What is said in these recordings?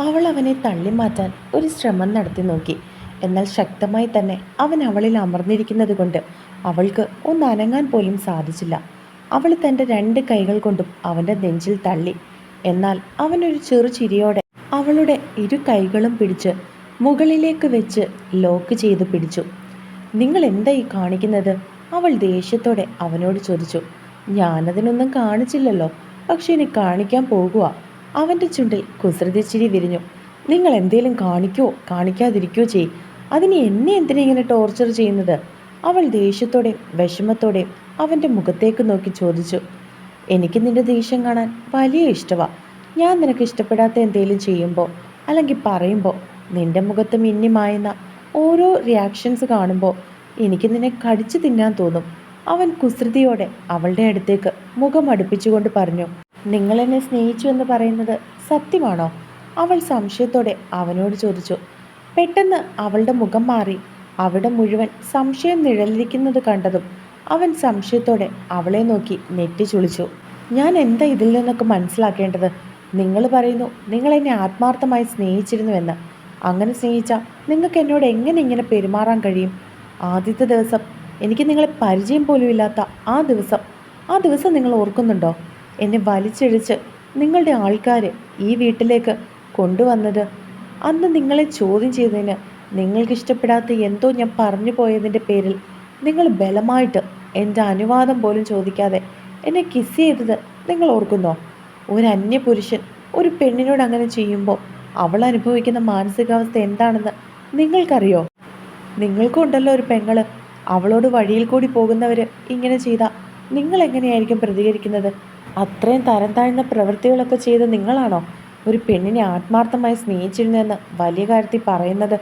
അവൾ അവനെ തള്ളിമാറ്റാൻ ഒരു ശ്രമം നടത്തി നോക്കി. എന്നാൽ ശക്തമായി തന്നെ അവൻ അവളിൽ അമർന്നിരിക്കുന്നത് കൊണ്ട് അവൾക്ക് ഒന്ന് അനങ്ങാൻ പോലും സാധിച്ചില്ല. അവൾ തന്റെ രണ്ട് കൈകൾ കൊണ്ടും അവന്റെ നെഞ്ചിൽ തള്ളി. എന്നാൽ അവനൊരു ചെറു ചിരിയോടെ അവളുടെ ഇരു കൈകളും പിടിച്ച് മുകളിലേക്ക് വെച്ച് ലോക്ക് ചെയ്ത് പിടിച്ചു. നിങ്ങൾ എന്താ ഈ കാണിക്കുന്നത്? അവൾ ദേഷ്യത്തോടെ അവനോട് ചോദിച്ചു. ഞാനതിനൊന്നും കാണിച്ചില്ലല്ലോ. പക്ഷെ ഇനി കാണിക്കാൻ പോകുക അവന്റെ ചുണ്ടിൽ കുസൃതിച്ചിരി വിരിഞ്ഞു. നിങ്ങൾ എന്തേലും കാണിക്കോ കാണിക്കാതിരിക്കോ ചെയ് അതിന് എന്നെ എന്തിനാ ഇങ്ങനെ ടോർച്ചർ ചെയ്യുന്നത്? അവൾ ദേഷ്യത്തോടെ വിഷമത്തോടെയും അവന്റെ മുഖത്തേക്ക് നോക്കി ചോദിച്ചു. എനിക്ക് നിന്റെ ദേഷ്യം കാണാൻ വലിയ ഇഷ്ടമാണ് ഞാൻ നിനക്ക് ഇഷ്ടപ്പെടാത്ത എന്തേലും ചെയ്യുമ്പോൾ അല്ലെങ്കിൽ പറയുമ്പോൾ നിന്റെ മുഖത്ത് മിന്നിമായുന്ന ഓരോ റിയാക്ഷൻസ് കാണുമ്പോൾ എനിക്ക് നിന്നെ കടിച്ചു തിന്നാൻ തോന്നും. അവൻ കുസൃതിയോടെ അവളുടെ അടുത്തേക്ക് മുഖം അടുപ്പിച്ചുകൊണ്ട് പറഞ്ഞു. നിങ്ങൾ എന്നെ സ്നേഹിച്ചു എന്ന് പറയുന്നത് സത്യമാണോ? അവൾ സംശയത്തോടെ അവനോട് ചോദിച്ചു. പെട്ടെന്ന് അവളുടെ മുഖം മാറി. അവിടെ മുഴുവൻ സംശയം നിഴലിരിക്കുന്നത് കണ്ടതും അവൻ സംശയത്തോടെ അവളെ നോക്കി നെറ്റി ചുളിച്ചു. ഞാൻ എന്താ ഇതിൽ നിന്നൊക്കെ മനസ്സിലാക്കേണ്ടത്? നിങ്ങൾ പറയുന്നു നിങ്ങൾ എന്നെ ആത്മാർത്ഥമായി സ്നേഹിച്ചിരുന്നുവെന്ന്. അങ്ങനെ സ്നേഹിച്ചാൽ നിങ്ങൾക്ക് എന്നോട് എങ്ങനെ ഇങ്ങനെ പെരുമാറാൻ കഴിയും? ആദ്യത്തെ ദിവസം എനിക്ക് നിങ്ങളെ പരിചയം പോലും ഇല്ലാത്ത ആ ദിവസം. ആ ദിവസം നിങ്ങൾ ഓർക്കുന്നുണ്ടോ? എന്നെ വലിച്ചിഴിച്ച് നിങ്ങളുടെ ആൾക്കാർ ഈ വീട്ടിലേക്ക് കൊണ്ടുവന്നത്. അന്ന് നിങ്ങളെ ചോദ്യം ചെയ്തതിന് നിങ്ങൾക്ക് ഇഷ്ടപ്പെടാത്ത എന്തോ ഞാൻ പറഞ്ഞു പോയതിന്റെ പേരിൽ നിങ്ങൾ ബലമായിട്ട് എന്റെ അനുവാദം പോലും ചോദിക്കാതെ എന്നെ കിസ് ചെയ്തത് നിങ്ങൾ ഓർക്കുന്നോ? ഒരു അന്യപുരുഷൻ ഒരു പെണ്ണിനോട് അങ്ങനെ ചെയ്യുമ്പോൾ അവൾ അനുഭവിക്കുന്ന മാനസികാവസ്ഥ എന്താണെന്ന് നിങ്ങൾക്കറിയോ? നിങ്ങൾക്കുണ്ടല്ലോ ഒരു പെങ്ങൾ അവളോട് വഴിയിൽ കൂടി പോകുന്നവർ ഇങ്ങനെ ചെയ്താൽ നിങ്ങൾ എങ്ങനെയായിരിക്കും പ്രതികരിക്കുന്നത്? അത്രയും തരം താഴ്ന്ന പ്രവൃത്തികളൊക്കെ ചെയ്ത് നിങ്ങളാണോ? ഒരു പെണ്ണിനെ ആത്മാർത്ഥമായി സ്നേഹിച്ചിരുന്നെന്ന് വലിയ കാര്യത്തിൽ പറയുന്നത്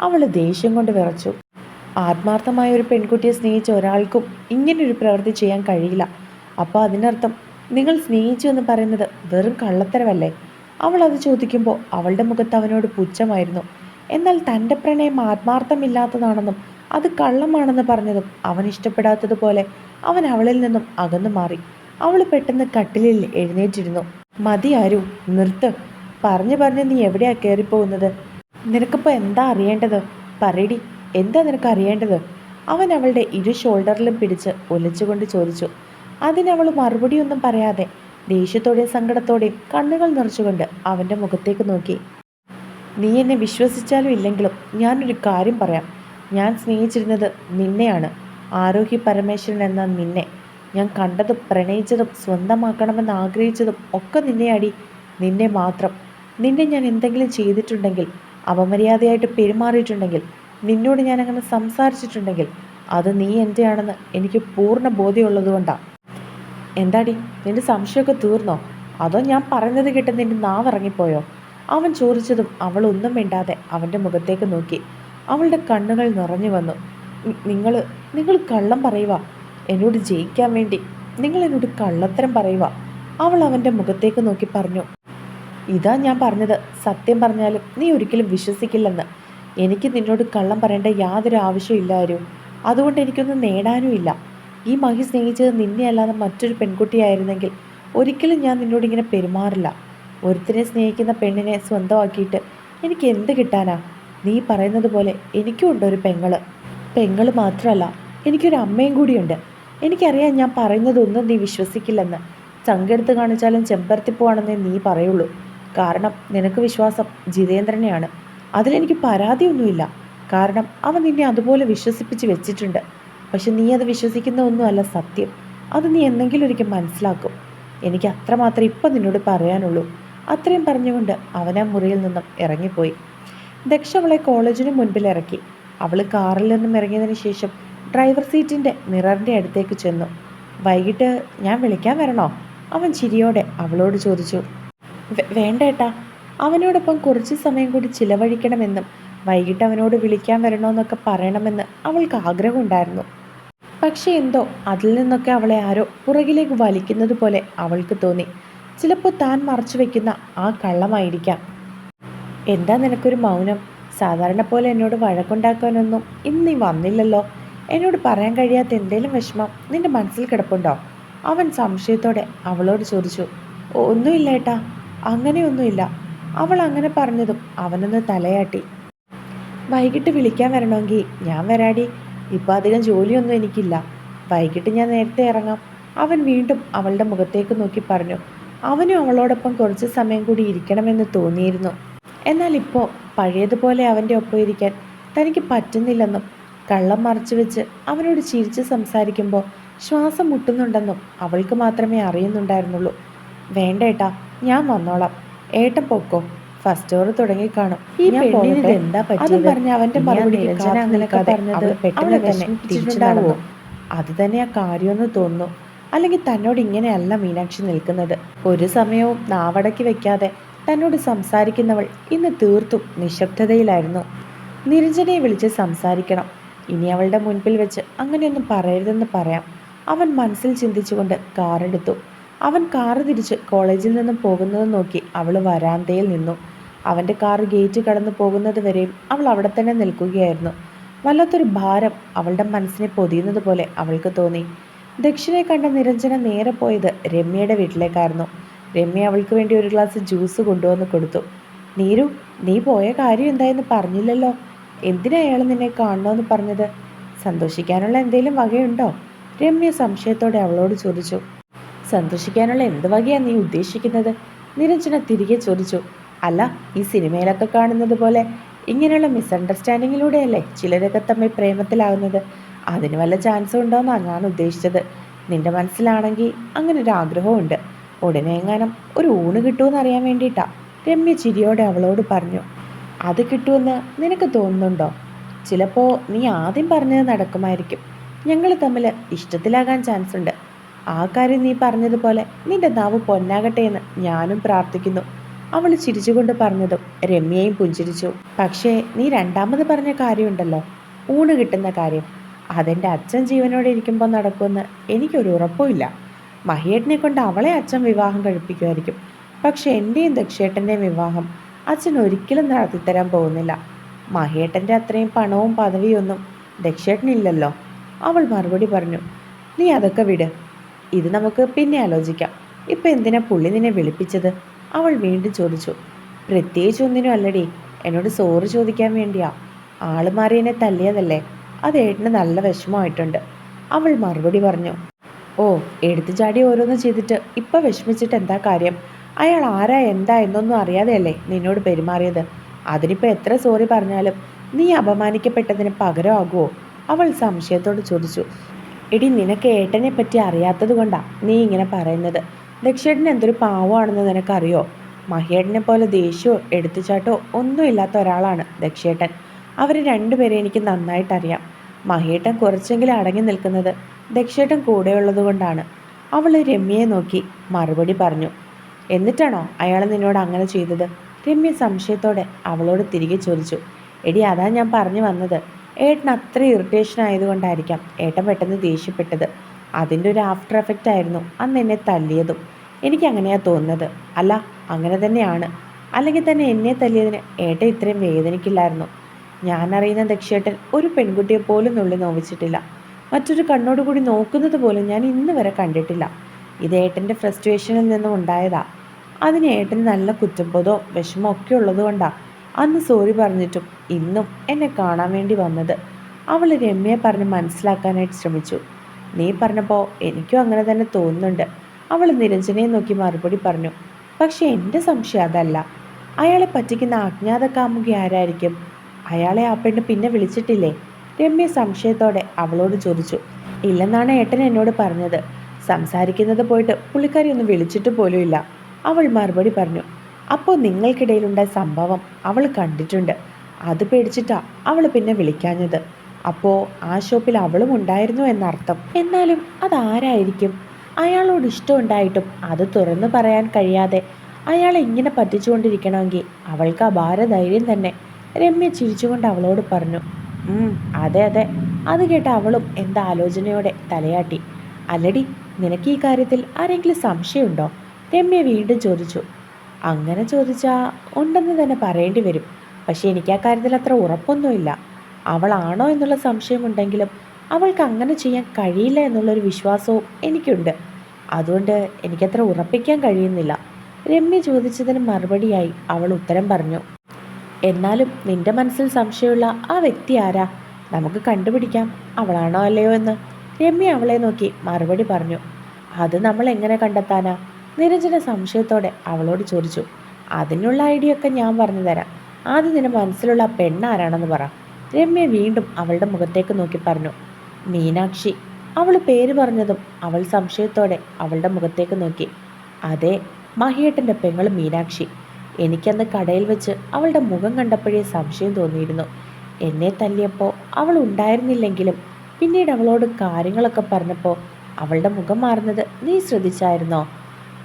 അവൾ ദേഷ്യം കൊണ്ട് വിറച്ചു. ആത്മാർത്ഥമായ ഒരു പെൺകുട്ടിയെ സ്നേഹിച്ച ഒരാൾക്കും ഇങ്ങനൊരു പ്രവൃത്തി ചെയ്യാൻ കഴിയില്ല. അപ്പോൾ അതിനർത്ഥം നിങ്ങൾ സ്നേഹിച്ചു എന്ന് പറയുന്നത് വെറും കള്ളത്തരവല്ലേ അവൾ അത് ചോദിക്കുമ്പോൾ അവളുടെ മുഖത്ത് അവനോട് പുച്ഛമായിരുന്നു. എന്നാൽ തന്റെ പ്രണയം ആത്മാർത്ഥമില്ലാത്തതാണെന്നും അത് കള്ളമാണെന്ന് പറഞ്ഞതും അവൻ ഇഷ്ടപ്പെടാത്തതുപോലെ അവൻ അവളിൽ നിന്നും അകന്നു മാറി. അവൾ പെട്ടെന്ന് കട്ടിലിൽ എഴുന്നേറ്റിരുന്നു. മതി ആരു നിർത്ത്. പറഞ്ഞു പറഞ്ഞ് നീ എവിടെയാ കയറിപ്പോകുന്നത് നിനക്കിപ്പോൾ എന്താ അറിയേണ്ടത്? പറയടി. എന്താ നിനക്ക് അറിയേണ്ടത്? അവൻ അവളുടെ ഇരു ഷോൾഡറിലും പിടിച്ച് ഒലിച്ചുകൊണ്ട് ചോദിച്ചു. അതിനവൾ മറുപടിയൊന്നും പറയാതെ ദേഷ്യത്തോടെയും സങ്കടത്തോടെയും കണ്ണുകൾ നിറച്ചുകൊണ്ട് അവന്റെ മുഖത്തേക്ക് നോക്കി. നീ എന്നെ വിശ്വസിച്ചാലും ഇല്ലെങ്കിലും ഞാനൊരു കാര്യം പറയാം. ഞാൻ സ്നേഹിച്ചിരുന്നത് നിന്നെയാണ്. ആരോഗ്യ പരമേശ്വരൻ എന്ന നിന്നെ. ഞാൻ കണ്ടതും പ്രണയിച്ചതും സ്വന്തമാക്കണമെന്ന് ആഗ്രഹിച്ചതും ഒക്കെ നിന്നെ അടി. നിന്നെ മാത്രം. നിന്നെ ഞാൻ എന്തെങ്കിലും ചെയ്തിട്ടുണ്ടെങ്കിൽ അപമര്യാദയായിട്ട് പെരുമാറിയിട്ടുണ്ടെങ്കിൽ നിന്നോട് ഞാൻ അങ്ങനെ സംസാരിച്ചിട്ടുണ്ടെങ്കിൽ അത് നീ എന്റെയാണെന്ന് എനിക്ക് പൂർണ ബോധ്യമുള്ളതുകൊണ്ടാണ് എന്താടി നിന്റെ സംശയമൊക്കെ തീർന്നോ? അതോ ഞാൻ പറഞ്ഞത് കേട്ട് നിന്റെ നാവിറങ്ങിപ്പോയോ? അവൻ ചോദിച്ചതും അവൾ ഒന്നും മിണ്ടാതെ അവന്റെ മുഖത്തേക്ക് നോക്കി. അവളുടെ കണ്ണുകൾ നിറഞ്ഞു വന്നു. നിങ്ങൾ നിങ്ങൾ കള്ളം പറയുക എന്നോട് ജയിക്കാൻ വേണ്ടി നിങ്ങൾ എന്നോട് കള്ളത്തരം പറയുക അവൾ അവന്റെ മുഖത്തേക്ക് നോക്കി പറഞ്ഞു ഇതാ ഞാൻ പറഞ്ഞത്. സത്യം പറഞ്ഞാലും നീ ഒരിക്കലും വിശ്വസിക്കില്ലെന്ന്. എനിക്ക് നിന്നോട് കള്ളം പറയേണ്ട യാതൊരു ആവശ്യമില്ലായിരുന്നു അതുകൊണ്ട് എനിക്കൊന്നും നേടാനും ഇല്ല. ഈ മഹി സ്നേഹിച്ചത് നിന്നെ അല്ലാതെ മറ്റൊരു പെൺകുട്ടിയായിരുന്നെങ്കിൽ ഒരിക്കലും ഞാൻ നിന്നോട് ഇങ്ങനെ പെരുമാറില്ല. ഒരുത്തിനെ സ്നേഹിക്കുന്ന പെണ്ണിനെ സ്വന്തമാക്കിയിട്ട് എനിക്ക് എന്ത് കിട്ടാനാ? നീ പറയുന്നത് പോലെ എനിക്കും ഉണ്ട് ഒരു പെങ്ങൾ. പെങ്ങൾ മാത്രമല്ല എനിക്കൊരു അമ്മയും കൂടിയുണ്ട്. എനിക്കറിയാം ഞാൻ പറയുന്നതൊന്നും നീ വിശ്വസിക്കില്ലെന്ന്. ചങ്കെടുത്ത് കാണിച്ചാലും ചെമ്പരത്തിപ്പോവാണെന്നേ നീ പറയുള്ളൂ. കാരണം നിനക്ക് വിശ്വാസം ജിതേന്ദ്രനെയാണ്. അതിലെനിക്ക് പരാതിയൊന്നുമില്ല. കാരണം അവൻ നിന്നെ അതുപോലെ വിശ്വസിപ്പിച്ച് വെച്ചിട്ടുണ്ട്. പക്ഷെ നീ അത് വിശ്വസിക്കുന്ന ഒന്നുമല്ല സത്യം. അത് നീ എന്തെങ്കിലും ഒരിക്കൽ മനസ്സിലാക്കും. എനിക്ക് അത്രമാത്രം ഇപ്പം നിന്നോട് പറയാനുള്ളൂ. അത്രയും പറഞ്ഞുകൊണ്ട് അവനെ മുറിയിൽ നിന്നും ഇറങ്ങിപ്പോയി. ദക്ഷ അവളെ കോളേജിന് മുൻപിൽ ഇറക്കി. അവൾ കാറിൽ നിന്നും ഇറങ്ങിയതിന് ശേഷം ഡ്രൈവർ സീറ്റിന്റെ മിററിന്റെ അടുത്തേക്ക് ചെന്നു. വൈകിട്ട് ഞാൻ വിളിക്കാൻ വരണോ? അവൻ ചിരിയോടെ അവളോട് ചോദിച്ചു. വേണ്ടേട്ടാ അവനോടൊപ്പം കുറച്ച് സമയം കൂടി ചിലവഴിക്കണമെന്നും വൈകിട്ട് അവനോട് വിളിക്കാൻ വരണമെന്നൊക്കെ പറയണമെന്ന് അവൾക്ക് ആഗ്രഹമുണ്ടായിരുന്നു പക്ഷെ എന്തോ അതിൽ നിന്നൊക്കെ അവളെ ആരോ പുറകിലേക്ക് വലിക്കുന്നത് പോലെ അവൾക്ക് തോന്നി. ചിലപ്പോൾ താൻ മറച്ചു വെക്കുന്ന ആ കള്ളമായിരിക്കാം. എന്താ നിനക്കൊരു മൗനം? സാധാരണ പോലെ എന്നോട് വഴക്കുണ്ടാക്കാനൊന്നും ഇന്ന് വന്നില്ലല്ലോ. എന്നോട് പറയാൻ കഴിയാത്ത എന്തേലും വിഷമം നിന്റെ മനസ്സിൽ കിടപ്പുണ്ടോ? അവൻ സംശയത്തോടെ അവളോട് ചോദിച്ചു. "ഒ- ഒന്നുമില്ല ഏട്ടാ അങ്ങനെയൊന്നുമില്ല. അവൾ അങ്ങനെ പറഞ്ഞതും അവനൊന്ന് തലയാട്ടി. വൈകിട്ട് വിളിക്കാൻ വരണമെങ്കിൽ ഞാൻ വരാടി ഇപ്പം അധികം ജോലിയൊന്നും എനിക്കില്ല. വൈകിട്ട് ഞാൻ നേരത്തെ ഇറങ്ങാം. അവൻ വീണ്ടും അവളുടെ മുഖത്തേക്ക് നോക്കി പറഞ്ഞു. അവനും അവളോടൊപ്പം കുറച്ച് സമയം കൂടി ഇരിക്കണമെന്ന് തോന്നിയിരുന്നു. എന്നാൽ ഇപ്പോൾ പഴയതുപോലെ അവന്റെ ഒപ്പം ഇരിക്കാൻ തനിക്ക് പറ്റുന്നില്ലെന്നും കള്ളം മറച്ചു വെച്ച് അവനോട് ചിരിച്ച് സംസാരിക്കുമ്പോൾ ശ്വാസം മുട്ടുന്നുണ്ടെന്നും അവൾക്ക് മാത്രമേ അറിയുന്നുണ്ടായിരുന്നുള്ളൂ. വേണ്ട ഏട്ടാ ഞാൻ വന്നോളാം. ഏട്ടൻ പൊക്കോ? ഫസ്റ്റ് ഓവർ തുടങ്ങി കാണും. ഈ പെണ്ണിന് എന്താ പറ്റിയത്? പറഞ്ഞ് അവന്റെ മറുപടി നിരഞ്ജന പെട്ടെന്ന് തന്നെ? അത് തന്നെ ആ കാര്യമെന്ന് തോന്നുന്നു. അല്ലെങ്കിൽ തന്നോട് ഇങ്ങനെയല്ല മീനാക്ഷി നിൽക്കുന്നത്. ഒരു സമയവും നാവടക്കി വെക്കാതെ തന്നോട് സംസാരിക്കുന്നവൾ ഇന്ന് തീർത്തും നിശബ്ദതയിലായിരുന്നു. നിരഞ്ജനയെ വിളിച്ച് സംസാരിക്കണം. ഇനി അവളുടെ മുൻപിൽ വെച്ച് അങ്ങനെയൊന്നും പറയരുതെന്ന് പറയാം. അവൻ മനസ്സിൽ ചിന്തിച്ചുകൊണ്ട് കാറെടുത്തു. അവൻ കാറ് തിരിച്ച് കോളേജിൽ നിന്നും പോകുന്നത് നോക്കി അവൾ വരാന്തയിൽ നിന്നു. അവന്റെ കാർ ഗേറ്റ് കടന്നു പോകുന്നത് വരെയും അവൾ അവിടെ തന്നെ നിൽക്കുകയായിരുന്നു. വല്ലാത്തൊരു ഭാരം അവളുടെ മനസ്സിനെ പൊതിയുന്നത് പോലെ അവൾക്ക് തോന്നി. ദക്ഷിണെ കണ്ട നിരഞ്ജന നേരെ പോയത് രമ്യയുടെ വീട്ടിലേക്കായിരുന്നു. രമ്യ അവൾക്ക് വേണ്ടി ഒരു ഗ്ലാസ് ജ്യൂസ് കൊണ്ടുവന്ന് കൊടുത്തു. നീരു നീ പോയ കാര്യം എന്തായെന്ന് പറഞ്ഞില്ലല്ലോ. എന്തിനാ അയാൾ നിന്നെ കാണണമെന്ന് പറഞ്ഞത്? സന്തോഷിക്കാനുള്ള എന്തെങ്കിലും വകയുണ്ടോ? രമ്യ സംശയത്തോടെ അവളോട് ചോദിച്ചു. സന്തോഷിക്കാനുള്ള എന്ത് വകയാ നീ ഉദ്ദേശിക്കുന്നത്? നിരഞ്ജന തിരികെ ചോദിച്ചു. അല്ല ഈ സിനിമയിലൊക്കെ കാണുന്നത് പോലെ ഇങ്ങനെയുള്ള മിസ്അണ്ടർസ്റ്റാൻഡിങ്ങിലൂടെയല്ലേ ചിലരൊക്കെ തമ്മിൽ പ്രേമത്തിലാവുന്നത്? അതിന് വല്ല ചാൻസും ഉണ്ടോയെന്നാണ് ഞാൻ ഉദ്ദേശിച്ചത്. നിന്റെ മനസ്സിലാണെങ്കിൽ അങ്ങനെ ഒരു ആഗ്രഹമുണ്ട് ഉടനെ എങ്ങാനും ഒരു ഊണ് കിട്ടുമെന്ന് അറിയാൻ വേണ്ടിയിട്ടാ രമ്യ ചിരിയോടെ അവളോട് പറഞ്ഞു. അത് കിട്ടുമെന്ന് നിനക്ക് തോന്നുന്നുണ്ടോ? ചിലപ്പോൾ നീ ആദ്യം പറഞ്ഞത് നടക്കുമായിരിക്കും. ഞങ്ങൾ തമ്മിൽ ഇഷ്ടത്തിലാകാൻ ചാൻസ് ഉണ്ട് ആ കാര്യം നീ പറഞ്ഞതുപോലെ നിന്റെ നാവ് പൊന്നാകട്ടെ എന്ന് ഞാനും പ്രാർത്ഥിക്കുന്നു. അവൾ ചിരിച്ചുകൊണ്ട് പറഞ്ഞതും രമ്യയും പുഞ്ചിരിച്ചു. പക്ഷേ നീ രണ്ടാമത് പറഞ്ഞ കാര്യമുണ്ടല്ലോ. ഊണ് കിട്ടുന്ന കാര്യം. അതെന്റെ അച്ഛൻ ജീവനോടെ ഇരിക്കുമ്പോൾ നടക്കുമെന്ന് എനിക്കൊരു ഉറപ്പുമില്ല. മഹിയേട്ടനെ കൊണ്ട് അവളെ അച്ഛൻ വിവാഹം കഴിപ്പിക്കുമായിരിക്കും. പക്ഷേ എന്റെയും ദക്ഷേട്ടന്റെയും വിവാഹം അച്ഛൻ ഒരിക്കലും നടത്തിത്തരാൻ പോകുന്നില്ല. മഹേട്ടന്റെ അത്രയും പണവും പദവിയൊന്നും ദക്ഷേട്ടനില്ലല്ലോ. അവൾ മറുപടി പറഞ്ഞു നീ അതൊക്കെ വിട്. ഇത് നമുക്ക് പിന്നെ ആലോചിക്കാം. ഇപ്പം എന്തിനാ പുള്ളി നിന്നെ വിളിപ്പിച്ചത്? അവൾ വീണ്ടും ചോദിച്ചു പ്രത്യേകിച്ച് ഒന്നിനും അല്ലടി. എന്നോട് സോറി ചോദിക്കാൻ വേണ്ടിയാ. ആൾ മാറി എന്നെ തല്ലിയതല്ലേ. അത് ഏട്ടന് നല്ല വിഷമമായിട്ടുണ്ട്. അവൾ മറുപടി പറഞ്ഞു ഓ എടുത്തു ചാടി ഓരോന്ന് ചെയ്തിട്ട് ഇപ്പം വിഷമിച്ചിട്ട് എന്താ കാര്യം? അയാൾ ആരാ എന്താ എന്നൊന്നും അറിയാതെയല്ലേ നിന്നോട് പെരുമാറിയത്? അതിനിപ്പോൾ എത്ര സോറി പറഞ്ഞാലും നീ അപമാനിക്കപ്പെട്ടതിന് പകരമാകുമോ അവൾ സംശയത്തോട് ചോദിച്ചു. എടി നിനക്ക് ഏട്ടനെ പറ്റി അറിയാത്തത് കൊണ്ടാ നീ ഇങ്ങനെ പറയുന്നത്. ദക്ഷേട്ടൻ എന്തൊരു പാവമാണെന്ന് നിനക്കറിയോ? മഹിയേട്ടനെ പോലെ ദേഷ്യമോ എടുത്തുചാട്ടോ ഒന്നുമില്ലാത്ത ഒരാളാണ് ദക്ഷേട്ടൻ. അവർ രണ്ടുപേരെ എനിക്ക് നന്നായിട്ടറിയാം. മഹിയേട്ടൻ കുറച്ചെങ്കിലും അടങ്ങി നിൽക്കുന്നത് ദക്ഷേട്ടൻ കൂടെയുള്ളത് കൊണ്ടാണ്. അവൾ രമ്യയെ നോക്കി മറുപടി പറഞ്ഞു. എന്നിട്ടാണോ അയാൾ നിന്നോട് അങ്ങനെ ചെയ്തത്? രമ്യ സംശയത്തോടെ അവളോട് തിരികെ ചോദിച്ചു. എടി അതാ ഞാൻ പറഞ്ഞു വന്നത്. ഏട്ടൻ അത്ര ഇറിറ്റേഷൻ ആയതുകൊണ്ടായിരിക്കാം ഏട്ടൻ പെട്ടെന്ന് ദേഷ്യപ്പെട്ടത്. അതിന്റെ ഒരു ആഫ്റ്റർ എഫക്റ്റ് ആയിരുന്നു അന്ന് എന്നെ തല്ലിയതും. അങ്ങനെയാ തോന്നുന്നത്. അല്ല അങ്ങനെ തന്നെയാണ്. അല്ലെങ്കിൽ തന്നെ എന്നെ തല്ലിയതിന് ഏട്ടൻ ഇത്രയും വേദനിക്കില്ലായിരുന്നു. ഞാൻ അറിയുന്ന ദക്ഷേട്ടൻ ഒരു പെൺകുട്ടിയെ പോലും നുള്ളി നോവിച്ചിട്ടില്ല. മറ്റൊരു കണ്ണോടുകൂടി നോക്കുന്നത് പോലും ഞാൻ ഇന്ന് വരെ കണ്ടിട്ടില്ല. ഇത് ഏട്ടന്റെ ഫ്രസ്ട്രേഷനിൽ നിന്നും ഉണ്ടായതാ. അതിന് ഏട്ടന് നല്ല കുറ്റബോധവും വിഷമവും ഒക്കെ ഉള്ളതുകൊണ്ടാണ് അന്ന് സോറി പറഞ്ഞിട്ടും ഇന്നും എന്നെ കാണാൻ വേണ്ടി വന്നത്. അവൾ രമ്യയെ പറഞ്ഞ് മനസ്സിലാക്കാനായിട്ട് ശ്രമിച്ചു. നീ പറഞ്ഞപ്പോൾ എനിക്കും അങ്ങനെ തന്നെ തോന്നുന്നുണ്ട്. അവൾ നിരഞ്ജനയെ നോക്കി മറുപടി പറഞ്ഞു. പക്ഷേ എന്റെ സംശയം അതല്ല. അയാളെ പറ്റിക്കുന്ന അജ്ഞാത കാമുകി ആരായിരിക്കും? അയാളെ ആ പെണ്ണ് പിന്നെ വിളിച്ചിട്ടില്ലേ? രമ്യ സംശയത്തോടെ അവളോട് ചോദിച്ചു. ഇല്ലെന്നാണ് ഏട്ടൻ എന്നോട് പറഞ്ഞത്. സംസാരിക്കുന്നത് പോയിട്ട് പുള്ളിക്കാരി ഒന്ന് വിളിച്ചിട്ട് പോലുമില്ല അവൾ മറുപടി പറഞ്ഞു അപ്പോൾ നിങ്ങൾക്കിടയിലുണ്ടായ സംഭവം അവൾ കണ്ടിട്ടുണ്ട്. അത് പേടിച്ചിട്ടാ അവൾ പിന്നെ വിളിക്കാഞ്ഞത്. അപ്പോൾ ആ ഷോപ്പിൽ അവളും ഉണ്ടായിരുന്നു എന്നർത്ഥം. എന്നാലും അതാരായിരിക്കും? അയാളോട് ഇഷ്ടമുണ്ടായിട്ടും അത് തുറന്നു പറയാൻ കഴിയാതെ അയാളെ ഇങ്ങനെ പറ്റിച്ചുകൊണ്ടിരിക്കണമെങ്കിൽ അവൾക്ക് അപാര ധൈര്യം തന്നെ. രമ്യ ചിരിച്ചുകൊണ്ട് അവളോട് പറഞ്ഞു അതെ അതെ. അത് കേട്ട അവളും എന്താ ആലോചനയോടെ തലയാട്ടി. അല്ലടി നിനക്ക് ഈ കാര്യത്തിൽ ആരെങ്കിലും സംശയമുണ്ടോ? രമ്യ വീണ്ടും ചോദിച്ചു. അങ്ങനെ ചോദിച്ചാൽ ഉണ്ടെന്ന് തന്നെ പറയേണ്ടി വരും. പക്ഷേ എനിക്ക് ആ കാര്യത്തിൽ അത്ര ഉറപ്പൊന്നുമില്ല. അവളാണോ എന്നുള്ള സംശയമുണ്ടെങ്കിലും അവൾക്ക് അങ്ങനെ ചെയ്യാൻ കഴിയില്ല എന്നുള്ളൊരു വിശ്വാസവും എനിക്കുണ്ട്. അതുകൊണ്ട് എനിക്കത്ര ഉറപ്പിക്കാൻ കഴിയുന്നില്ല. രമ്യ ചോദിച്ചതിന് മറുപടിയായി അവൾ ഉത്തരം പറഞ്ഞു. എന്നാലും നിന്റെ മനസ്സിൽ സംശയമുള്ള ആ വ്യക്തി ആരാ? നമുക്ക് കണ്ടുപിടിക്കാം. അവളാണോ അല്ലയോ എന്ന്. രമ്യ അവളെ നോക്കി മറുപടി പറഞ്ഞു അത് നമ്മൾ എങ്ങനെ കണ്ടെത്താനാ? നിരഞ്ജന സംശയത്തോടെ അവളോട് ചോദിച്ചു അതിനുള്ള ഐഡിയ ഒക്കെ ഞാൻ പറഞ്ഞു തരാം. ആദ്യം നിന്റെ മനസ്സിലുള്ള പെണ്ണാരാണെന്ന് പറ. രമ്യ വീണ്ടും അവളുടെ മുഖത്തേക്ക് നോക്കി പറഞ്ഞു മീനാക്ഷി. അവൾ പേര് പറഞ്ഞതും അവൾ സംശയത്തോടെ അവളുടെ മുഖത്തേക്ക് നോക്കി അതെ മഹിയേട്ടന്റെ പെങ്ങൾ മീനാക്ഷി. എനിക്കന്ന് കടയിൽ വെച്ച് അവളുടെ മുഖം കണ്ടപ്പോഴേ സംശയം തോന്നിയിരുന്നു. എന്നെ തല്ലിയപ്പോൾ അവൾ ഉണ്ടായിരുന്നില്ലെങ്കിലും പിന്നീട് അവളോട് കാര്യങ്ങളൊക്കെ പറഞ്ഞപ്പോൾ അവളുടെ മുഖം മാറുന്നത് നീ ശ്രദ്ധിച്ചായിരുന്നോ?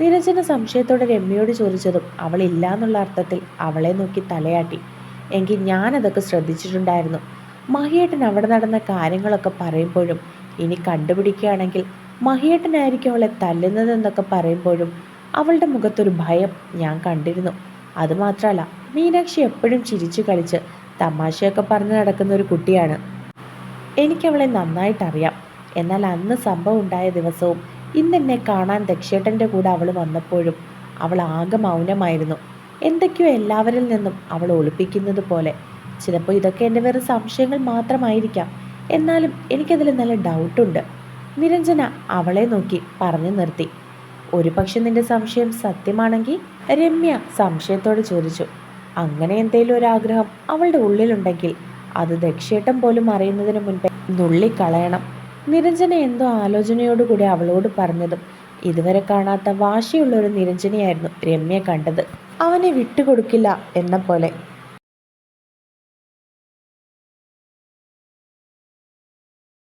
നിരഞ്ജന സംശയത്തോടെ രമ്യയോട് ചോദിച്ചതും അവളില്ല എന്നുള്ള അർത്ഥത്തിൽ അവളെ നോക്കി തലയാട്ടി. എങ്കിൽ ഞാനതൊക്കെ ശ്രദ്ധിച്ചിട്ടുണ്ടായിരുന്നു. മഹിയേട്ടൻ അവിടെ നടന്ന കാര്യങ്ങളൊക്കെ പറയുമ്പോഴും ഇനി കണ്ടുപിടിക്കുകയാണെങ്കിൽ മഹിയേട്ടനായിരിക്കും അവളെ തല്ലുന്നതെന്നൊക്കെ പറയുമ്പോഴും അവളുടെ മുഖത്തൊരു ഭയം ഞാൻ കണ്ടിരുന്നു. അതുമാത്രമല്ല മീനാക്ഷി എപ്പോഴും ചിരിച്ചു കളിച്ച് തമാശയൊക്കെ പറഞ്ഞു നടക്കുന്ന ഒരു കുട്ടിയാണ്. എനിക്കവളെ നന്നായിട്ടറിയാം. എന്നാൽ അന്ന് സംഭവം ഉണ്ടായ ദിവസവും ഇന്നെന്നെ കാണാൻ ദക്ഷേട്ടന്റെ കൂടെ അവൾ വന്നപ്പോഴും അവൾ ആകെ മൗനമായിരുന്നു. എന്തൊക്കെയോ എല്ലാവരിൽ നിന്നും അവൾ ഒളിപ്പിക്കുന്നത് പോലെ. ചിലപ്പോൾ ഇതൊക്കെ എന്റെ വേറെ സംശയങ്ങൾ മാത്രമായിരിക്കാം. എന്നാലും എനിക്കതിൽ നല്ല ഡൗട്ടുണ്ട്. നിരഞ്ജന അവളെ നോക്കി പറഞ്ഞു നിർത്തി. ഒരു പക്ഷെ നിന്റെ സംശയം സത്യമാണെങ്കിൽ രമ്യ സംശയത്തോട് ചോദിച്ചു. അങ്ങനെ എന്തെങ്കിലും ഒരു ആഗ്രഹം അവളുടെ ഉള്ളിലുണ്ടെങ്കിൽ അത് ദക്ഷേട്ടം പോലും അറിയുന്നതിന് മുൻപേ നുള്ളിക്കളയണം. നിരഞ്ജന എന്തോ ആലോചനയോടുകൂടി അവളോട് പറഞ്ഞതും ഇതുവരെ കാണാത്ത വാശിയുള്ള ഒരു നിരഞ്ജനയായിരുന്നു രമ്യ കണ്ടത്. അവനെ വിട്ടുകൊടുക്കില്ല എന്ന പോലെ